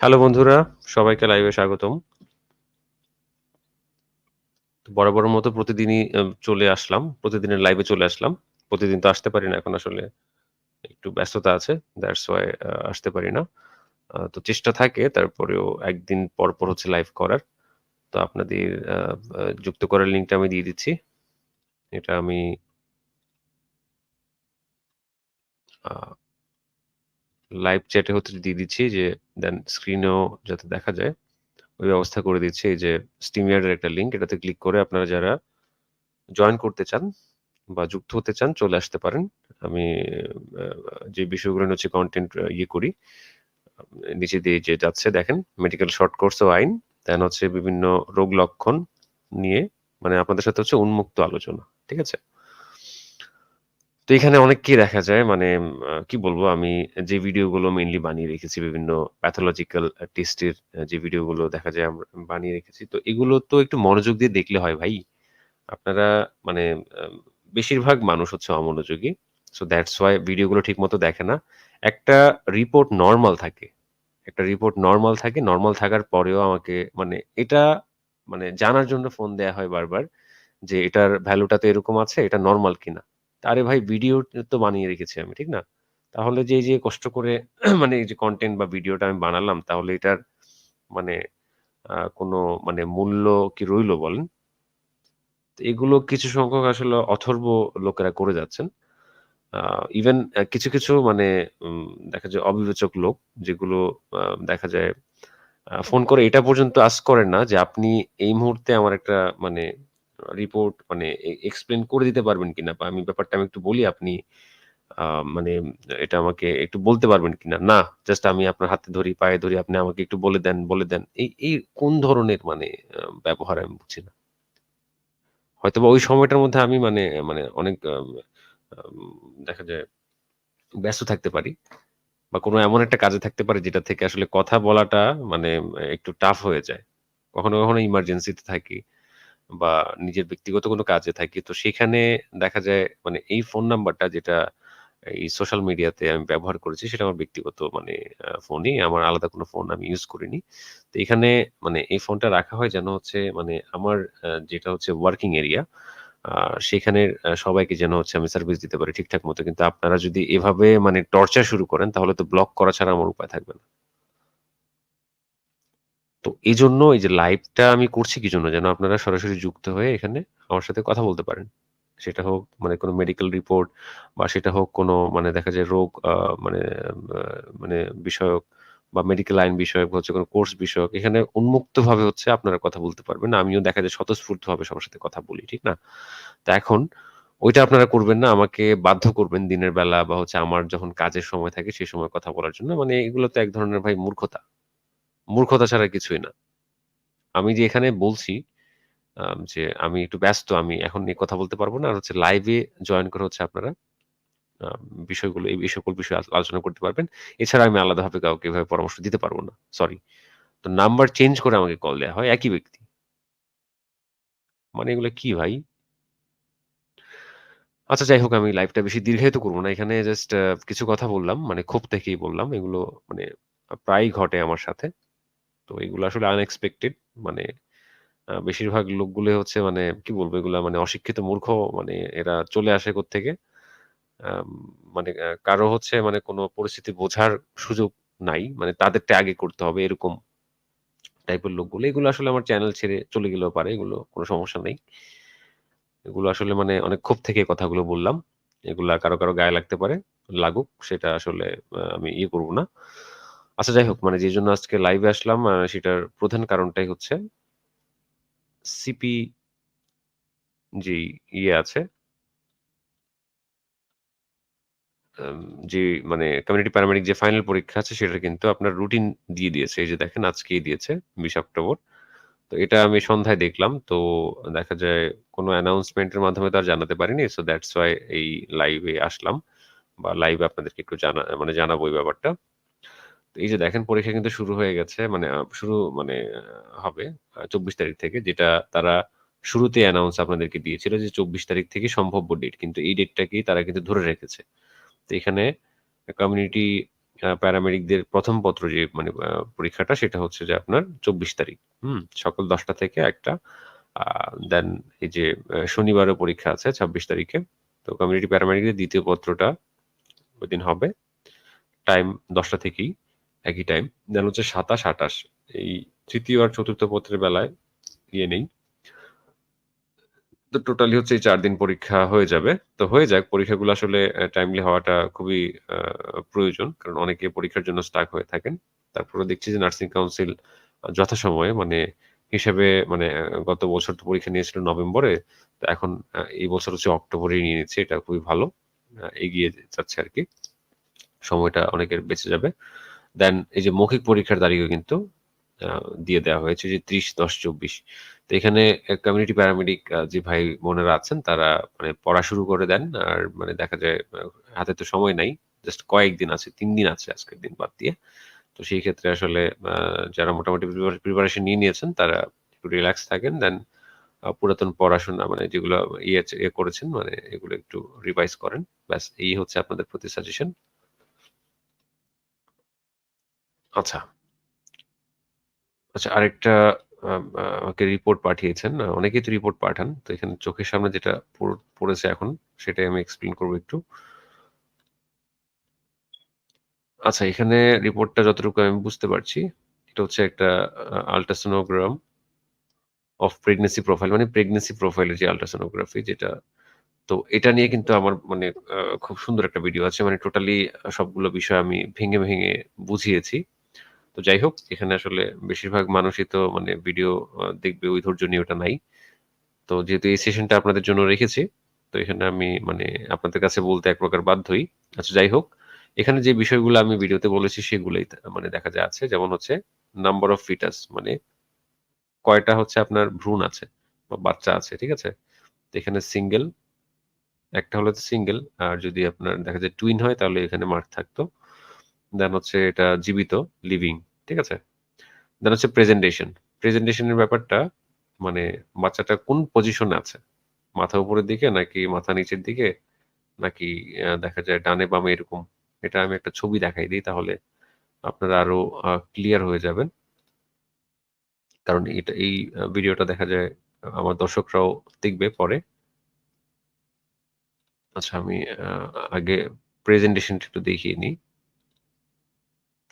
Hello বন্ধুরা, সবাইকে লাইভে স্বাগতম। তো বরাবরের মতো প্রতিদিনই চলে আসলাম। প্রতিদিনের লাইভে চলে আসলাম। প্রতিদিন তো আসতে পারি না এখন আসলে একটু ব্যস্ততা আছে। দ্যাটস ওয়াই আসতে পারি না। তো চেষ্টা থাকে তারপরেও একদিন পর, পর হচ্ছে লাইভ করার। তো আপনাদের যুক্ত করার লিঙ্কটা আমি দিয়ে দিচ্ছি। এটা আমি লাইভ চ্যাটে হচ্ছে দিয়ে দিচ্ছি যে দেন স্ক্রিনেও যাতে দেখা যায় ওই ব্যবস্থা করে দিচ্ছি। এই যে এর একটা লিঙ্ক এটাতে ক্লিক করে আপনারা যারা জয়েন করতে চান বা যুক্ত হতে চান চলে আসতে পারেন। আমি যে বিষয়গুলো হচ্ছে কন্টেন্ট ইয়ে করি, নিচে দিয়ে যে যাচ্ছে দেখেন মেডিকেল শর্ট কোর্স ও আইন, দেন হচ্ছে বিভিন্ন রোগ লক্ষণ নিয়ে মানে আপনাদের সাথে হচ্ছে উন্মুক্ত আলোচনা। ঠিক আছে? তো এখানে অনেককেই দেখা যায় মানে কি বলব আমি যে ভিডিওগুলো মেইনলি বানিয়ে রেখেছি বিভিন্ন প্যাথোলজিক্যাল টেস্টের যে ভিডিওগুলো দেখা যায় আমরা বানিয়ে রেখেছি। তো এগুলো তো একটু মনোযোগ দিয়ে দেখলে হয় ভাই। আপনারা মানে বেশিরভাগ মানুষ হচ্ছে অমনোযোগী। সো দ্যাটস ওয়াই ভিডিওগুলো ঠিকমতো দেখে না। একটা রিপোর্ট নরমাল থাকে। একটা রিপোর্ট নরমাল থাকে। নরমাল থাকার পরেও আমাকে মানে এটা মানে জানার জন্য ফোন দেয়া হয় বারবার যে এটার ভ্যালুটা তো এরকম আছে, এটা নরমাল কিনা? আরে ভাই ভিডিও তো বানিয়ে রেখেছি আমি, ঠিক না? তাহলে যে যে কষ্ট করে মানে এই যে কন্টেন্ট বা ভিডিওটা আমি বানালাম তাহলে এটার মানে কোনো মানে মূল্য কি রইল বলেন? এগুলো কিছু সংখ্যক আসলে অথর্ব লোকেরা করে যাচ্ছেন। ইভেন কিছু, কিছু মানে দেখা যায় অবিবেচক লোক যেগুলো দেখা যায় ফোন করে এটা পর্যন্ত আস্ক করেন না যে আপনি এই মুহূর্তে আমার একটা মানে রিপোর্ট মানে এক্সপ্লেন করে দিতে পারবেন কিনা? বা আমি ব্যাপারটা আমি একটু বলি আপনি মানে এটা আমাকে একটু বলতে পারবেন কিনা? না, জাস্ট আমি আপনার হাতে ধরি, পায়ে ধরি, আপনি আমাকে একটু বলে দেন, বলে দেন। এই এই কোন ধরনের মানে ব্যবহার আমি বুঝি না। হয়তোবা ওই সময়টার মধ্যে আমি মানে মানে অনেক দেখা যায় ব্যস্ত থাকতে পারি। বা কোনো এমন একটা কাজে থাকতে পারি যেটা থেকে আসলে কথা বলাটা মানে একটু টাফ হয়ে যায়। কখনো, কখনো ইমার্জেন্সিতে থাকি বা নিজের ব্যক্তিগত কোনো কাজে থাকি। তো সেখানে দেখা যায় মানে এই ফোন নাম্বারটা যেটা এই সোশ্যাল মিডিয়াতে আমি ব্যবহার করেছি, সেটা আমার ব্যক্তিগত মানে ফোনই। আমার আলাদা কোনো ফোন আমি ইউজ করিনি। তো এখানে মানে এই ফোনটা রাখা হয় যেন হচ্ছে মানে আমার যেটা হচ্ছে ওয়ার্কিং এরিয়া আ, সেখানের সবাইকে যেন হচ্ছে আমি সার্ভিস দিতে পারি ঠিকঠাক মতো। কিন্তু আপনারা যদি এভাবে মানে টর্চার শুরু করেন, তাহলে তো ব্লক করা ছাড়া আমার উপায় থাকবে না। তো এজন্য এই যে লাইভটা আমি করছি কি জন্য? যেন আপনারা সরাসরি যুক্ত হয়ে এখানে আমার সাথে কথা বলতে পারেন। সেটা হোক মানে কোনো মেডিকেল রিপোর্ট বা সেটা হোক কোনো মানে দেখা যায় রোগ মানে মানে বিষয়ক বা মেডিকেল আইন বিষয়ক হচ্ছে কোনো কোর্স বিষয়ক। এখানে উন্মুক্তভাবে হচ্ছে আপনারা কথা বলতে পারবেন। আমিও দেখা যায় স্বতঃস্ফূর্তভাবে সবার সাথে কথা বলি। ঠিক না? তো এখন ওইটা আপনারা করবেন না। আমাকে বাধ্য করবেন দিনের বেলা বা হচ্ছে আমার যখন কাজের সময় থাকে সেই সময় কথা বলার জন্য। মানে এগুলো তো এক ধরনের ভাই মূর্খতা। মূর্খতা ছাড়া কিছুই না। আমি যে এখানে বলছি যে আমি একটু ব্যস্ত, আমি এখন নিয়ে কথা বলতে পারব না। আর হচ্ছে লাইভে জয়েন করে হচ্ছে আপনারা বিষয়গুলো এই সকল বিষয়ে আলোচনা করতে পারবেন। এছাড়া আমি আলাদাভাবে কাউকে এভাবে পরামর্শ দিতে পারব না। সরি। তো নাম্বার চেঞ্জ করে আমাকে কল দেওয়া হয় একই ব্যক্তি। মানে এগুলো কি ভাই? আচ্ছা যাই হোক আমি লাইভটা বেশি দীর্ঘায়িত করব না। এখানে জাস্ট কিছু কথা বললাম। মানে ক্ষোভ থেকেই বললাম। এগুলো মানে আ প্রায়ই ঘটে আমার সাথে। তো এগুলো আসলে আনএক্সপেক্টেড মানে বেশিরভাগ লোকগুলো হচ্ছে মানে কি বলব এগুলা মানে অশিক্ষিত মূর্খ মানে এরা চলে আসে? আম মানে কারও হচ্ছে মানে কোনো পরিস্থিতি বোঝার সুযোগ নাই। মানে তাদেরটা আগে করতে হবে এরকম টাইপের লোকগুলো। এগুলো আসলে আমার চ্যানেল ছেড়ে চলে গেলেও পারে। এগুলো কোনো সমস্যা নেই। এগুলো আসলে মানে অনেক ক্ষোভ থেকে কথাগুলো বললাম। এগুলা কারও, কারও গায়ে লাগতে পারে। লাগুক সেটা আসলে আমি ইয়ে করব না। আচ্ছা যাই হোক মানে যে জন্য আজকে লাইভে আসলাম সেটার প্রধান কারণটাই হচ্ছে সিপি যেই ইয়ে আছে যে মানে কমিউনিটি প্যারামেডিক যে ফাইনাল পরীক্ষা আছে সেটা কিন্তু আপনার রুটিন দিয়ে দিয়েছে। এই যে দেখেন, আজকেই দিয়েছে ২০ অক্টোবর। তো এটা আমি সন্ধ্যায় দেখলাম। তো দেখা যায় কোনো অ্যানাউন্সমেন্ট এর মাধ্যমে তো আর জানাতে পারিনি। সো দ্যাটস ওয়াই এই লাইভে আসলাম। বা লাইভে আপনাদেরকে একটু জানা মানে জানাব এই ব্যাপারটা। এই যে দেখেন পরীক্ষা কিন্তু শুরু হয়ে গেছে। মানে শুরু মানে হবে চব্বিশ তারিখ থেকে, যেটা তারা শুরুতে অ্যানাউন্স আপনাদেরকে দিয়েছিল যে ২৪ তারিখ থেকে সম্ভাব্য ডেট। কিন্তু এই ডেটটাকেই তারা কিন্তু ধরে রেখেছে। তো এখানে কমিউনিটি প্যারামেডিকদের প্রথম পত্র যে মানে পরীক্ষাটা সেটা হচ্ছে যে আপনার ২৪ তারিখ। হুম? সকাল দশটা থেকে ১ টা। দেন এই যে শনিবারও পরীক্ষা আছে ২৬ তারিখে। তো কমিউনিটি প্যারামেডিকের ২য় পত্রটা ওই দিন হবে। টাইম দশটা থেকেই একই টাইম। দেন হচ্ছে ২৭, ২৮ এই তৃতীয় আর চতুর্থ পত্রের বেলায় ইয়ে নেই। তো টোটালি হচ্ছে এই ৪ দিন পরীক্ষা হয়ে যাবে। তো হয়ে যাক পরীক্ষাগুলো আসলে টাইমলি হওয়াটা খুবই প্রয়োজন। কারণ অনেকে পরীক্ষার জন্য স্টাক হয়ে থাকেন। তারপরে দেখছি যে নার্সিং কাউন্সিল যথাসময়ে মানে হিসেবে মানে গত বছর তো পরীক্ষা নিয়েছিল নভেম্বরে। তো এখন এই বছর হচ্ছে অক্টোবরেই নিয়ে নিচ্ছে। এটা খুবই ভালো। এগিয়ে যাচ্ছে আর কি সময়টা অনেকের বেঁচে যাবে। দেন এই যে মৌখিক পরীক্ষার তারিখও কিন্তু দিয়ে দেওয়া হয়েছে যে ৩০, ১০, ২৪ তো এখানে কমিউনিটি প্যারামেডিক যে ভাই বোনেরা আছেন তারা মানে পড়া শুরু করে দেন। আর মানে দেখা যায় হাতে তো সময় নাই। জাস্ট কয়েকদিন আছে। তিন দিন আছে আজকের দিন বাদ দিয়ে। তো সেই ক্ষেত্রে আসলে যারা মোটামুটি প্রিপারেশন নিয়ে নিয়েছেন তারা একটু রিল্যাক্স থাকেন। দেন পুরাতন পড়াশোনা মানে যেগুলো ইয়ে ইয়ে করেছেন মানে এগুলো একটু রিভাইজ করেন। ব্যাস এই হচ্ছে আপনাদের প্রতি সাজেশন। আচ্ছা। আচ্ছা আরেকটা আমাকে রিপোর্ট পাঠিয়েছেন। অনেকেই তো রিপোর্ট পাঠান। তো এখানে চোখের সামনে যেটা পড় পড়েছে এখন সেটাই আমি এক্সপ্লেইন করব একটু। আচ্ছা এখানে রিপোর্টটা যতটুকু আমি বুঝতে পারছি, এটা হচ্ছে একটা আ আল্ট্রাসোনোগ্রাম অফ প্রেগন্যান্সি প্রোফাইল মানে প্রেগন্যান্সি প্রোফাইলের যে আল্ট্রাসোনোগ্রাফি যেটা তো এটা নিয়ে কিন্তু আমার মানে খুব সুন্দর একটা ভিডিও আছে। মানে টোটালি সবগুলো বিষয় আমি ভেঙে, ভেঙে বুঝিয়েছি। তো যাই হোক এখানে আসলে বেশিরভাগ মানুষই তো মানে ভিডিও দেখবে ওই ধৈর্য নিয়ে ওটা নাই। তো যেহেতু এই সেশনটা আপনাদের জন্য রেখেছি, তো এখানে আমি মানে আপনাদের কাছে বলতে এক প্রকার বাধ্যই। আচ্ছা যাই হোক, এখানে যে বিষয়গুলো আমি ভিডিওতে বলেছি সেগুলোই মানে দেখা যায় আছে। যেমন হচ্ছে নাম্বার অফ ফিটাস মানে কয়টা হচ্ছে আপনার ভ্রূণ আছে বা বাচ্চা আছে, ঠিক আছে? তো এখানে সিঙ্গেল একটা হলে সিঙ্গেল আর যদি আপনার দেখা যায় টুইন হয় তাহলে এখানে মার্ক থাকতো। দেন হচ্ছে এটা জীবিত, লিভিং, ঠিক আছে? দেন হচ্ছে প্রেজেন্টেশন। প্রেজেন্টেশন এর ব্যাপারটা মানে বাচ্চাটা কোন পজিশনে আছে? মাথা উপরের দিকে নাকি মাথা নিচের দিকে? নাকি দেখা যায় ডানে বামে এরকম? এটা আমি একটা ছবি দেখাই দিই তাহলে আপনারা আরও ক্লিয়ার হয়ে যাবেন। কারণ এটা এই ভিডিওটা দেখা যায় আমার দর্শকরাও দেখবে পরে। আচ্ছা আমি আগে প্রেজেন্টেশনটা একটু দেখিয়ে নিই।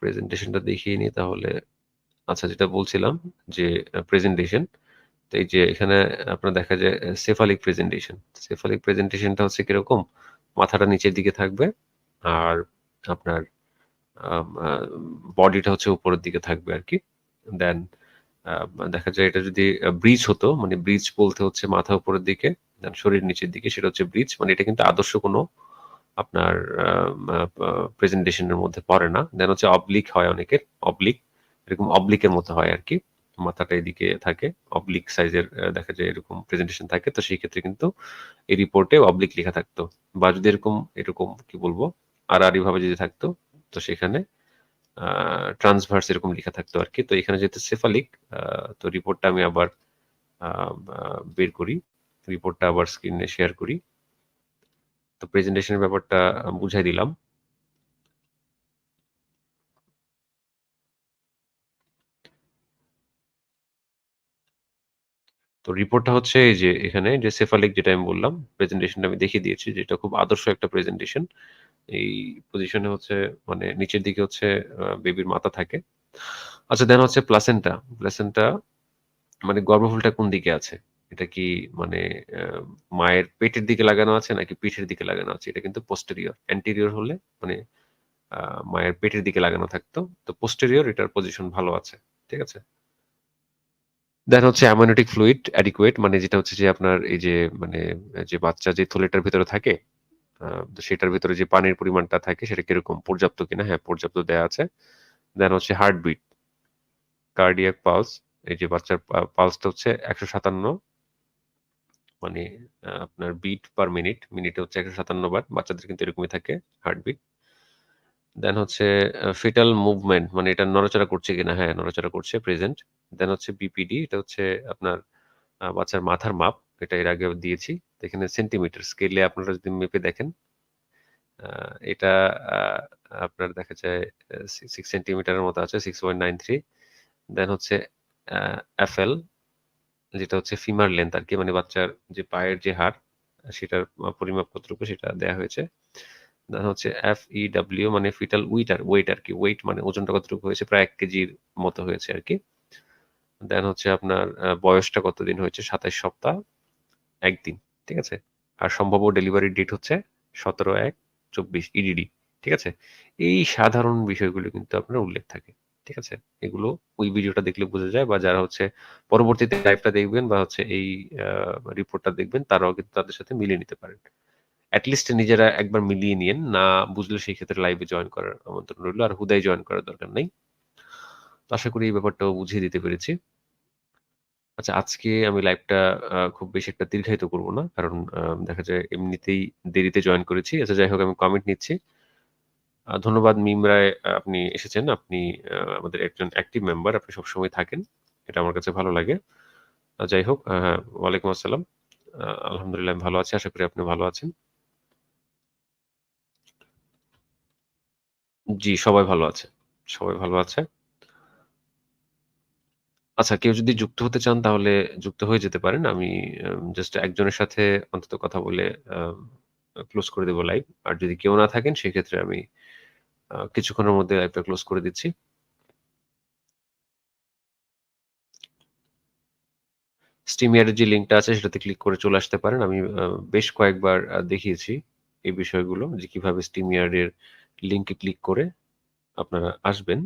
প্রেজেন্টেশনটা দেখিয়ে নিই তাহলে আচ্ছা যেটা বলছিলাম যে প্রেজেন্টেশন। তো এই যে এখানে আপনার দেখা যায় সেফালিক প্রেজেন্টেশন। সেফালিক প্রেজেন্টেশনটা হচ্ছে কীরকম? মাথাটা নিচের দিকে থাকবে। আর আপনার বডিটা হচ্ছে উপরের দিকে থাকবে আর কি দেন দেখা যায় এটা যদি ব্রিজ হতো মানে ব্রিজ বলতে হচ্ছে মাথা উপরের দিকে, শরীর নিচের দিকে সেটা হচ্ছে ব্রিজ। মানে এটা কিন্তু আদর্শ কোনো আপনার আ আ আ প্রেজেন্টেশন এর মধ্যে পড়ে না। দেন হচ্ছে অবলিক হয় অনেকের, অবলিক। এরকম অবলিকের মতো হয় আর কি মাথাটা এদিকে থাকে। অবলিক সাইজের দেখা যায় এরকম প্রেজেন্টেশন থাকে। তো সেই ক্ষেত্রে কিন্তু এই রিপোর্টে অবলিক লেখা থাকতো। বা যদি এরকম এরকম কি বলব? আর আর ভাবে যদি থাকতো তো সেখানে ট্রান্সভার্স এরকম লেখা থাকতো আর কি তো এখানে যেহেতু সেফালিক তো রিপোর্টটা আমি আবার বের করি। রিপোর্টটা আবার স্ক্রিনে শেয়ার করি। তো প্রেজেন্টেশন এর ব্যাপারটা বুঝাই দিলাম। তো রিপোর্টটা হচ্ছে এই যে এখানে যে সেফালিক যেটা আমি বললাম, প্রেজেন্টেশনটা আমি দেখিয়ে দিয়েছি যেটা খুব আদর্শ একটা প্রেজেন্টেশন। এই পজিশনে হচ্ছে মানে নিচের দিকে হচ্ছে বেবির মাথা থাকে। আচ্ছা দেন হচ্ছে প্লাসেন্টা। প্লাসেন্টা মানে গর্ভফুলটা কোন দিকে আছে? এটা কি মানে মায়ের পেটের দিকে লাগানো আছে নাকি পিঠের দিকে লাগানো আছে? এটা কিন্তু পোস্টেরিয়র। অ্যান্টেরিয়র হলে মানে মায়ের পেটের দিকে লাগানো থাকতো। তো পোস্টেরিয়র এটার পজিশন ভালো আছে। ঠিক আছে? দেন হচ্ছে অ্যামনিওটিক ফ্লুইড অ্যাডিকুয়েট মানে যেটা হচ্ছে যে আপনার এই যে মানে যে বাচ্চা যে থলেটার ভিতরে থাকে সেটার ভেতরে যে পানির পরিমাণটা থাকে সেটা কীরকম পর্যাপ্ত কিনা? হ্যাঁ, পর্যাপ্ত দেয়া আছে। দেন হচ্ছে হার্টবিট, কার্ডিয়াক পালস এই যে বাচ্চার পালসটা হচ্ছে ১৫৭ মানে আপনার বিট পার মিনিট। মিনিটে হচ্ছে ১৫৭ বার। বাচ্চাদের কিন্তু এরকমই থাকে হার্টবিট। দেন হচ্ছে ফিটাল মুভমেন্ট মানে এটা নড়াচড়া করছে কিনা? হ্যাঁ, নড়াচড়া করছে প্রেজেন্ট। দেন হচ্ছে বিপিডি এটা হচ্ছে আপনার বাচ্চার মাথার মাপ। এটা এর আগে দিয়েছি। এখানে সেন্টিমিটার স্কেলে আপনারা যদি মেপে দেখেন এটা আপনার দেখা যায় সিক্স সেন্টিমিটারের মতো আছে 6.93 দেন হচ্ছে এফএল যেটা হচ্ছে ফিমার লেন্থ আর কি মানে বাচ্চার যে পায়ের যে হাড়, সেটার পরিমাপ কতটুকু সেটা দেয়া হয়েছে। দেন হচ্ছে এফইডব্লিউ মানে ফিটাল উইটার ওয়েট আর কি ওয়েট মানে ওজনটা কতটুকু হয়েছে, প্রায় এক কেজির মতো হয়েছে আর কি দেন হচ্ছে আপনার বয়সটা কতদিন হয়েছে ২৭ সপ্তাহ, একদিন, ঠিক আছে? আর সম্ভাব্য ডেলিভারি ডেট হচ্ছে ১৭/১/২৪ ইডিডি। ঠিক আছে? এই সাধারণ বিষয়গুলো কিন্তু আপনার উল্লেখ থাকে। ঠিক আছে? এগুলো ওই ভিডিওটা দেখলে বোঝা যায় বা যারা হচ্ছে পরবর্তীতে লাইভটা দেখবেন বা হচ্ছে এই রিপোর্টটা দেখবেন, তারাও কিন্তু তাদের সাথে মিলিয়ে নিতে পারেন। এট লিস্ট নিজেরা একবার মিলিয়ে নিয়েন। না বুঝলে সেই ক্ষেত্রে লাইভে জয়েন করার আমন্ত্রণ রইল। আর হুদায় জয়েন করার দরকার নেই তো আশা করি এই ব্যাপারটাও বুঝিয়ে দিতে পেরেছি। আচ্ছা আজকে আমি লাইভটা খুব বেশি একটা দীর্ঘায়িত করব না। কারণ দেখা যায় এমনিতেই দেরিতে জয়েন করেছি। আচ্ছা যাই হোক, আমি কমেন্ট নিচ্ছি। ধন্যবাদ মিম রায় আপনি এসেছেন। আপনি আমাদের একজন অ্যাক্টিভ মেম্বার। আপনি সবসময় থাকেন। এটা আমার কাছে ভালো লাগে। যাই হোক হ্যাঁ, ওয়ালাইকুম আসসালাম। আলহামদুলিল্লাহ আমি ভালো আছি। আশা করি আপনি ভালো আছেন। জি, সবাই ভালো আছে। সবাই ভালো আছে। আচ্ছা কেউ যদি যুক্ত হতে চান তাহলে যুক্ত হয়ে যেতে পারেন। আমি জাস্ট একজনের সাথে অন্তত কথা বলে ক্লোজ করে দেবো লাইভ। আর যদি কেউ না থাকেন সেক্ষেত্রে আমি কিছুক্ষণের মধ্যে লাইভটা ক্লোজ করে দিচ্ছি। স্টিমিয়ারের যে লিঙ্কটা আছে, সেটাতে ক্লিক করে চলে আসতে পারেন। আমি বেশ কয়েকবার দেখিয়েছি এই বিষয়গুলো, যে কীভাবে স্টিমিয়ারের লিঙ্কে ক্লিক করে আপনারা আসবেন।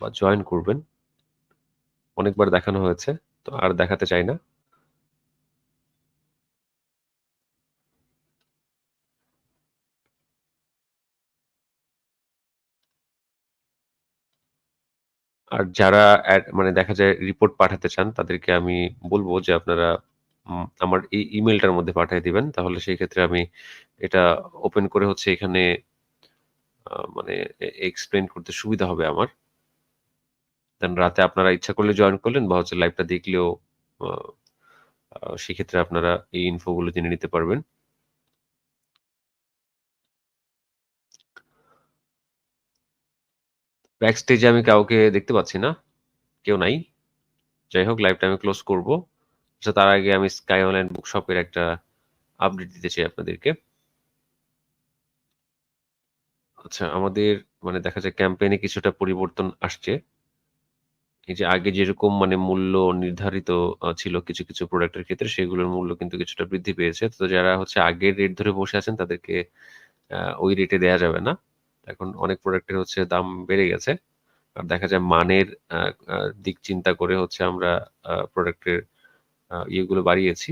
বা জয়েন করবেন। অনেকবার দেখানো হয়েছে। তো আর দেখাতে চাই না। আর যারা মানে দেখা যায় রিপোর্ট পাঠাতে চান, তাদেরকে আমি বলব যে আপনারা আমার এই ইমেলটার মধ্যে পাঠিয়ে দিবেন। তাহলে সেই ক্ষেত্রে আমি এটা ওপেন করে হচ্ছে এখানে মানে এক্সপ্লেন করতে সুবিধা হবে আমার। দেন রাতে আপনারা ইচ্ছা করলে জয়েন করলেন বা হচ্ছে লাইভটা দেখলেও সেক্ষেত্রে আপনারা এই ইনফোগুলো জেনে নিতে পারবেন। ব্যাক স্টেজে আমি কাউকে দেখতে পাচ্ছি না। কেউ নাই। যাই হোক লাইভটা আমি ক্লোজ করব। আচ্ছা তার আগে আমি স্কাই অনলাইন বুকশপের একটা আপডেট দিতে চাই আপনাদেরকে। আচ্ছা আমাদের মানে দেখা যায় ক্যাম্পেইন কিছুটা পরিবর্তন আসছে। এই যে আগে যেরকম মানে মূল্য নির্ধারিত ছিল কিছু, কিছু প্রোডাক্টের ক্ষেত্রে সেগুলোর মূল্য কিন্তু কিছুটা বৃদ্ধি পেয়েছে। তো যারা হচ্ছে আগের রেট ধরে বসে আছেন তাদেরকে ওই রেটে দেয়া যাবে না। এখন অনেক প্রোডাক্টের হচ্ছে দাম বেড়ে গেছে। আর দেখা যায় মানের দিক চিন্তা করে হচ্ছে আমরা প্রোডাক্টের ইয়েগুলো বাড়িয়েছি।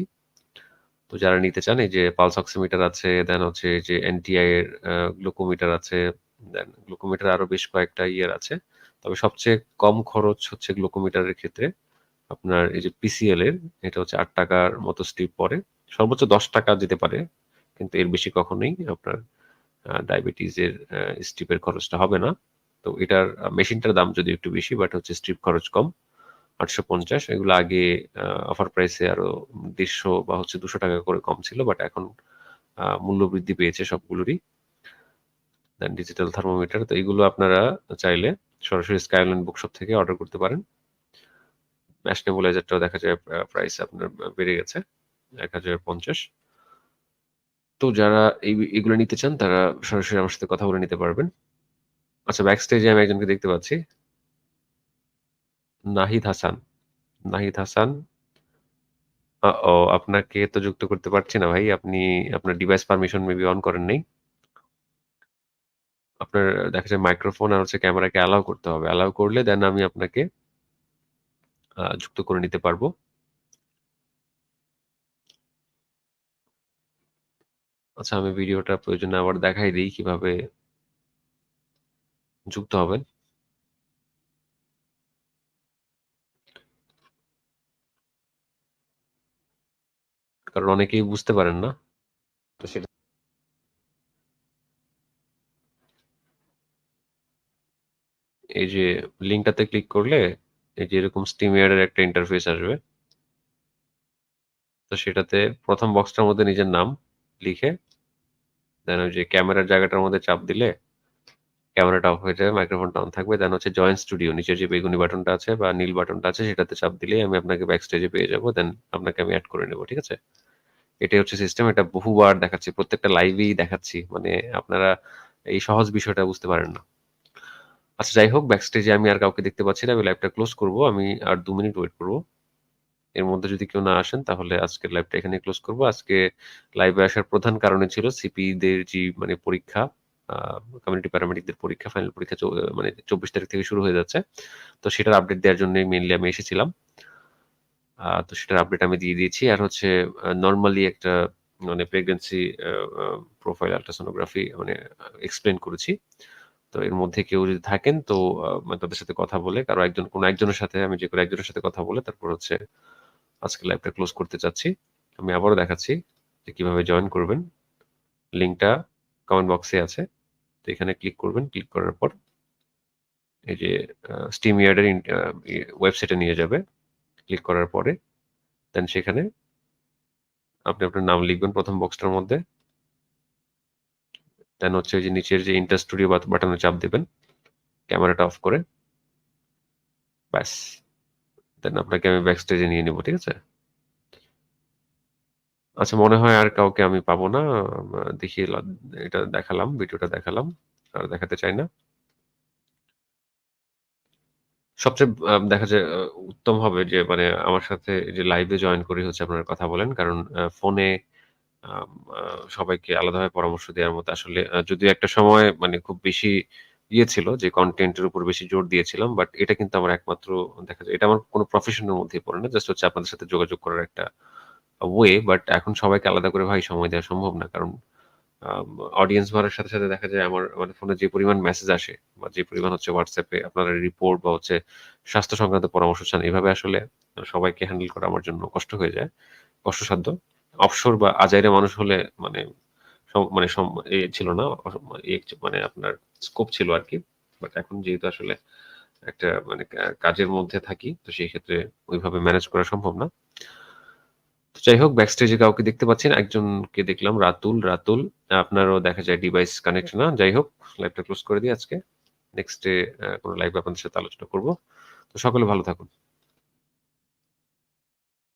তো যারা নিতে চান এই যে পালস অক্সিমিটার আছে, দেন হচ্ছে যে এনটিআই এর গ্লুকোমিটার আছে, দেন গ্লুকোমিটার আরও বেশ কয়েকটা ইয়ের আছে। তবে সবচেয়ে কম খরচ হচ্ছে গ্লুকোমিটারের ক্ষেত্রে আপনার এই যে পিসিএল এর এটা হচ্ছে আট টাকার মতো স্টিপ পরে সর্বোচ্চ ৳১০ যেতে পারে। কিন্তু এর বেশি কখনোই আপনার আ ডায়াবেটিস এর স্ট্রিপের খরচটা হবে না। তো এটার মেশিনটার দাম যদি একটু বেশি বাট হচ্ছে স্ট্রিপ খরচ কম। ৳৮৫০ এগুলো আগে অফার প্রাইসে আরও দেড়শো বা হচ্ছে ৳২০০ করে কম ছিল। বাট এখন মূল্য বৃদ্ধি পেয়েছে সবগুলোরই। দেন ডিজিটাল থার্মোমিটার তো এগুলো আপনারা চাইলে সরাসরি স্কাই অনলাইন বুকশপ থেকে অর্ডার করতে পারেন। ম্যাশ নেবুলাইজারটাও দেখা যায় প্রাইস আপনার বেড়ে গেছে। ৳১০৫০ তো যারা এই এগুলো নিতে চান, তারা সরাসরি আমার সাথে কথা বলে নিতে পারবেন। আচ্ছা ব্যাক স্টেজে আমি একজনকে দেখতে পাচ্ছি। নাহিদ হাসান। নাহিদ হাসান ও আপনাকে তো যুক্ত করতে পারছি না ভাই। আপনি, আপনার ডিভাইস পারমিশন মেবি অন করেন নাই। আপনার, দেখা যায় মাইক্রোফোন আর হচ্ছে ক্যামেরাকে অ্যালাউ করতে হবে। অ্যালাউ করলে দেন আমি আপনাকে যুক্ত করে নিতে পারব। আচ্ছা আমি ভিডিওটা প্রয়োজনে আবার দেখাই দিই কীভাবে যুক্ত হবেন। কারণ অনেকেই বুঝতে পারেন না। তো সেটা এই যে লিঙ্কটাতে ক্লিক করলে এই যে এরকম StreamYard এর একটা ইন্টারফেস আসবে। তো সেটাতে প্রথম বক্সটার মধ্যে নিজের নাম লিখে দেন ওই যে ক্যামেরার জায়গাটার মধ্যে চাপ দিলে ক্যামেরাটা অফ হয়ে যাবে, মাইক্রোফোনটা অন থাকবে। দেন হচ্ছে জয়েন্ট স্টুডিও নিচে যে বেগুনি বাটনটা আছে বা নীল বাটনটা আছে সেটাতে চাপ দিলেই আমি আপনাকে ব্যাক স্টেজে পেয়ে যাব। দেন আপনাকে আমি অ্যাড করে নেব। ঠিক আছে? এটাই হচ্ছে সিস্টেম। এটা বহুবার দেখাচ্ছি। প্রত্যেকটা লাইভেই দেখাচ্ছি। মানে আপনারা এই সহজ বিষয়টা বুঝতে পারেন না। আচ্ছা যাই হোক ব্যাক স্টেজে আমি আর কাউকে দেখতে পাচ্ছি না। আমি লাইভটা ক্লোজ করব। আমি আর দু মিনিট ওয়েট করব। এর মধ্যে যদি কেউ না আসেন তাহলে আজকের লাইভটা এখানেই ক্লোজ করব। আজকে লাইভে আসার প্রধান কারণে ছিল সিপিইদের যে মানে পরীক্ষা কমিউনিটি প্যারামেডিকদের পরীক্ষা, ফাইনাল পরীক্ষা মানে ২৪ তারিখ থেকে শুরু হয়ে যাচ্ছে। তো সেটার আপডেট দেওয়ার জন্যই মেইনলি আমি এসেছিলাম। তো সেটার আপডেট আমি দিয়ে দিয়েছি। আর হচ্ছে নরমালি একটা মানে আ প্রোফাইল আল্ট্রাসোনোগ্রাফি মানে এক্সপ্লেইন করেছি। তো এর মধ্যে কেউ যদি থাকেন তো মানে তাদের সাথে কথা বলে কারও একজন কোনো একজনের সাথে আমি যেকোনো একজনের সাথে কথা বলে তারপর হচ্ছে আজকের লাইভটা ক্লোজ করতে চাচ্ছি। আমি আবারও দেখাচ্ছি যে কীভাবে জয়েন করবেন। লিঙ্কটা কমেন্ট বক্সে আছে। তো এখানে ক্লিক করবেন। ক্লিক করার পর এই যে স্টিম SteamYard এর ইন ইয়ে ওয়েবসাইটে নিয়ে যাবে। ক্লিক করার পরে দেন সেখানে আপনি আপনার নাম লিখবেন প্রথম বক্সটার মধ্যে। দেন হচ্ছে যে নিচের যে ইন্টার স্টুডিও বাট বাটনে চাপ দেবেন ক্যামেরাটা অফ করে। ব্যাস। দেন আপনাকে আমি ব্যাকস্টেজে নিয়ে নিব। ঠিক আছে? আচ্ছা মনে হয় আর কাউকে আমি পাবো না। দেখি এটা দেখালাম, ভিডিওটা দেখালাম। আর দেখাতে চাই না। সবচেয়ে দেখা যায় উত্তম হবে যে মানে আমার সাথে যে লাইভে জয়েন করি হচ্ছে আপনারা কথা বলেন। কারণ ফোনে সবাইকে আলাদাভাবে পরামর্শ দেওয়ার মতো আসলে আ যদিও একটা সময় মানে খুব বেশি ইয়ে ছিল যে কনটেন্ট এর উপর বেশি জোর দিয়েছিলাম। বাট এটা কিন্তু আমার একমাত্র দেখা যায় এটা আমার কোনো প্রফেশন এর মধ্যেই পড়ে না। জাস্ট হচ্ছে আপনাদের সাথে যোগাযোগ করার একটা ওয়ে। বাট এখন সবাইকে আলাদা করে ভাই সময় দেওয়া সম্ভব না। কারণ অডিয়েন্স বাড়ার সাথে, সাথে দেখা যায় আমার মানে ফোনে যে পরিমাণ মেসেজ আসে বা যে পরিমাণ হচ্ছে হোয়াটসঅ্যাপে আপনারা রিপোর্ট বা হচ্ছে স্বাস্থ্য সংক্রান্ত পরামর্শ চান। এভাবে আসলে সবাইকে হ্যান্ডেল করা আমার জন্য কষ্ট হয়ে যায়। কষ্টসাধ্য। অবসর বা আজাইরা মানুষ হলে মানে মানে ছিল না। মানে আপনার স্কোপ ছিল আরকি। বাট এখন যেহেতু আসলে একটা মানে কাজের মধ্যে থাকি তো সেই ক্ষেত্রে ওইভাবে ম্যানেজ করা সম্ভব না। তো যাই হোক ব্যাকস্টেজে কাউকে দেখতে পাচ্ছেন একজনকে দেখলাম রাতুল, রাতুল আপনারও দেখা যায় ডিভাইস কানেক্ট না। যাই হোক লাইভটা ক্লোজ করে দিই আজকে। নেক্সট ডে কোনো লাইভে আপনাদের সাথে আলোচনা করব। তো সকলে ভালো থাকুন।